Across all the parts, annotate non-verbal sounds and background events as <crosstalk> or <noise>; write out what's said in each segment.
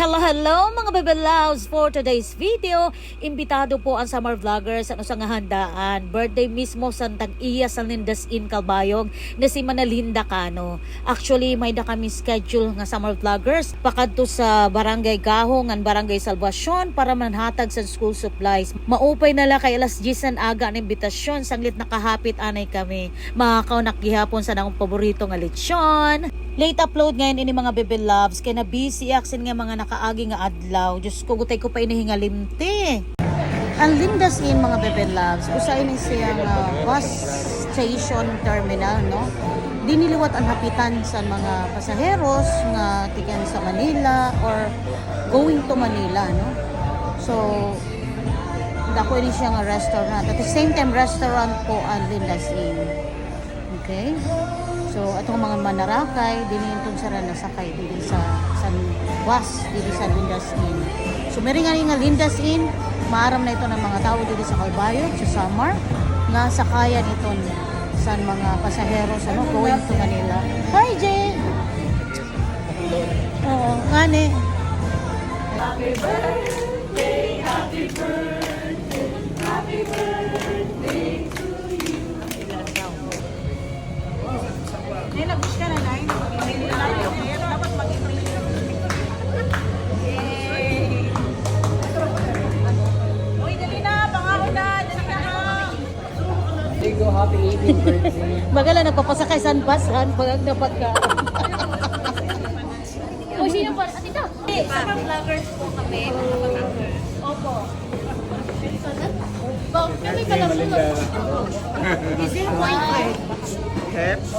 Hello, hello mga baby loves! For today's video, imbitado po ang summer vloggers sa usang handaan. Birthday mismo sa tag-iya sa Lindas in Calbayog na si Manalinda Cano. Actually, may da kami schedule nga summer vloggers pakadto sa Barangay Gahong ang Barangay Salvacion para manhatag sa school supplies. Maupay na la kay alas 10 ang aga ang imbitasyon sanglit nakahapit anay kami. Makakaw nakihapon sa nang paborito nga lechon. Late upload ngayon ini mga baby loves kay na busy aksin nga mga nakaagi nga adlaw. Diyos ko gutay ko pa inihingalimti. Ang Lindas in mga baby loves, usahay ni siya nga bus station terminal no. Diniliwat ang hapitan sa mga pasaheros nga tikan sa Manila or going to Manila no. So dako ini siya nga restaurant. At the same time restaurant po ang Lindas Inn. Okay? So, atong mga manarakay, dinintong sa na sakay dili sa sa bus dili sa Lindas Inn. So, meron nga nga Lindas Inn, maaram na ito ng mga tao dili sa Calbayog, sa Samar, nga sakayan ito sa mga pasaheros ano, going to Manila. Hi, Jay! Oo, nga ni. Nay, happy evening, <laughs> birthday. Bagala nagpapasakay sa basan pag ang dapat ka. <laughs> O, sino po? At ito? Summer vloggers po kami. Opo. Bo, kami ka lang mo. Is it? Caps?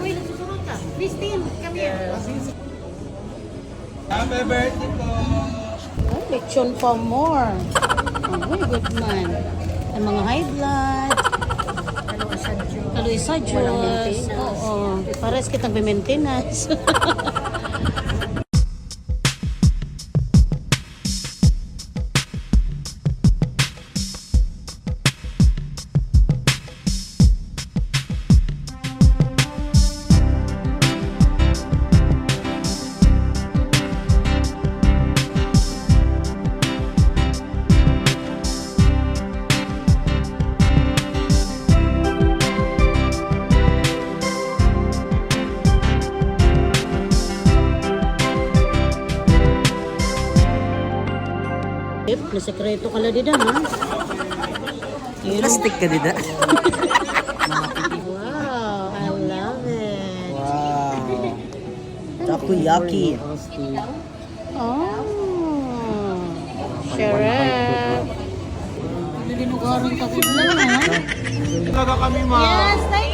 Uy, nagsusunod ka. Christine, come here. Happy birthday po! Oh, lechon pa more. Oh, good man. Ang mga high blood. Sa Diyos. Oo. Pares kitang maintenance. <laughs> Yep, na sekreto ka din ha. Plastic ka dida. Wow, I love it. Wow. Takoyaki. Oh. Sharap. Ano dinugaran ka ko lang ha? Talaga kami, ma. Yes, tay